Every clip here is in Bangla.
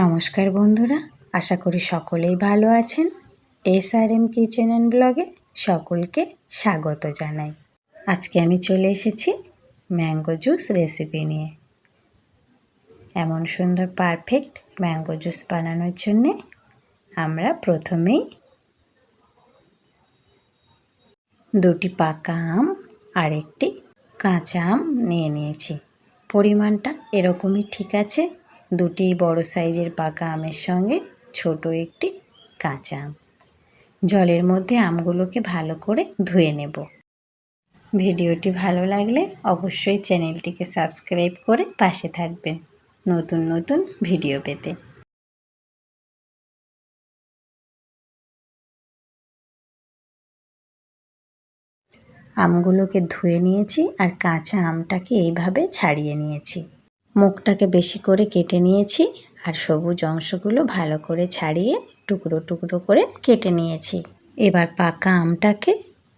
নমস্কার বন্ধুরা, আশা করি সকলেই ভালো আছেন। S R M kitchen and ব্লগে সকলকে স্বাগত জানাই। আজকে আমি চলে এসেছি ম্যাঙ্গো জুস রেসিপি নিয়ে। এমন সুন্দর পারফেক্ট ম্যাঙ্গো জুস বানানোর জন্যে আমরা প্রথমেই দুটি পাকা আম আর একটি কাঁচা আম নিয়ে নিয়েছি। পরিমাণটা এরকমই ঠিক আছে দুটি বড় সাইজের পাকা আমের সঙ্গে ছোট একটি কাঁচা আম। জলের মধ্যে আমগুলোকে ভালো করে ধুয়ে নেব। ভিডিওটি ভালো লাগলে অবশ্যই চ্যানেলটিকে সাবস্ক্রাইব করে পাশে থাকবেন নতুন নতুন ভিডিও পেতে। আমগুলোকে ধুয়ে নিয়েছি আর কাঁচা আমটাকে এইভাবে ছাড়িয়ে নিয়েছি। মুখটাকে বেশি করে কেটে নিয়েছি আর সবুজ অংশগুলো ভালো করে ছাড়িয়ে টুকরো টুকরো করে কেটে নিয়েছি। এবার পাকা আমটাকে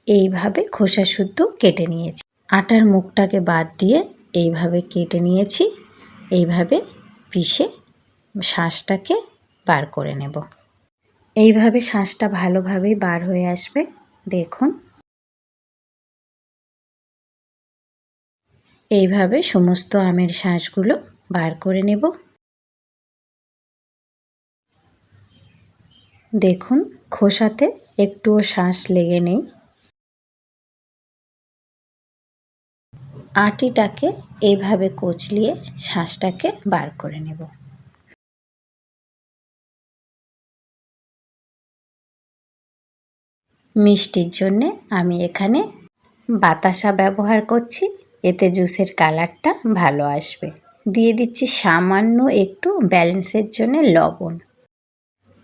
এইভাবে খোসা শুদ্ধ কেটে নিয়েছি। আটার মুখটাকে বাদ দিয়ে এইভাবে কেটে নিয়েছি। এইভাবে পিষে শ্বাসটাকে বার করে নেব। এইভাবে শ্বাসটা ভালোভাবেই বার হয়ে আসবে। দেখুন এইভাবে সমস্ত আমের শাঁসগুলো বার করে নেব। দেখুন, খোসাতে একটুও শ্বাস লেগে নেই। আটিটাকে এইভাবে কচলিয়ে শ্বাসটাকে বার করে নেব। মিষ্টির জন্যে আমি এখানে বাতাসা ব্যবহার করছি। এতে জুসের কালারটা ভালো আসবে। দিয়ে দিচ্ছি সামান্য একটু ব্যালেন্সের জন্য লবণ।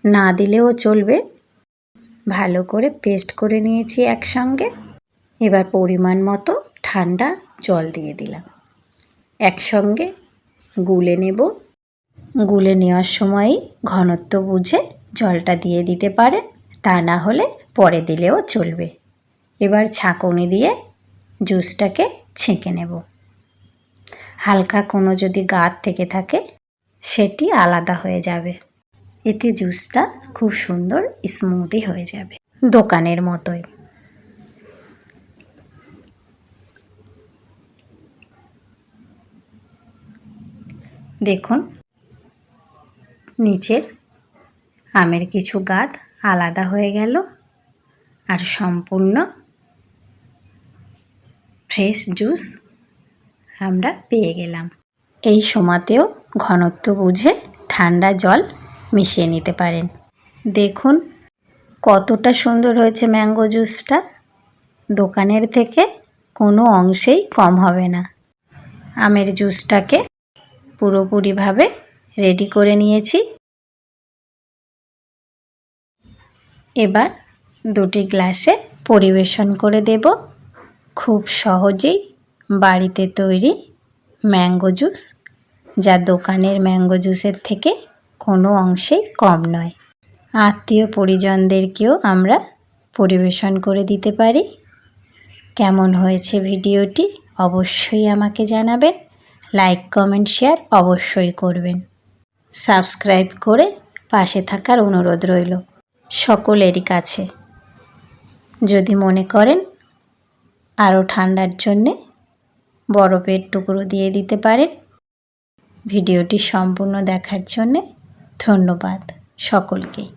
না দিলেও চলবে। ভালো করে পেস্ট করে নিয়েছি একসঙ্গে। এবার পরিমাণ মতো ঠান্ডা জল দিয়ে দিলাম। একসঙ্গে গুলে নেব। গুলে নেওয়ার সময়ই ঘনত্ব বুঝে জলটা দিয়ে দিতে পারেন। তা না হলে পরে দিলেও চলবে। এবার ছাঁকনি দিয়ে জুসটাকে ছেঁকে নেব। হালকা কোনো যদি গাত থেকে থাকে, সেটি আলাদা হয়ে যাবে। এতে জুসটা খুব সুন্দর স্মুথই হয়ে যাবে, দোকানের মতোই। দেখুন, নিচের আমের কিছু গাত আলাদা হয়ে গেল আর সম্পূর্ণ ফ্রেশ জুস আমরা পেয়ে গেলাম। এই সময়তেও ঘনত্ব বুঝে ঠান্ডা জল মিশিয়ে নিতে পারেন। দেখুন কতটা সুন্দর হয়েছে ম্যাঙ্গো জুসটা। দোকানের থেকে কোনো অংশেই কম হবে না। আমের জুসটাকে পুরোপুরিভাবে রেডি করে নিয়েছি। এবার দুটি গ্লাসে পরিবেশন করে দেব। খুব সহজেই বাড়িতে তৈরি ম্যাঙ্গো জুস, যা দোকানের ম্যাঙ্গো জুসের থেকে কোনো অংশেই কম নয়। আত্মীয় পরিজনদেরকেও আমরা পরিবেশন করে দিতে পারি। কেমন হয়েছে ভিডিওটি অবশ্যই আমাকে জানাবেন। লাইক, কমেন্ট, শেয়ার অবশ্যই করবেন। সাবস্ক্রাইব করে পাশে থাকার অনুরোধ রইল সকলেরই কাছে। যদি মনে করেন আরও ঠান্ডার জন্যে বরফের টুকরো দিয়ে দিতে পারেন। ভিডিওটি সম্পূর্ণ দেখার জন্যে ধন্যবাদ সকলকেই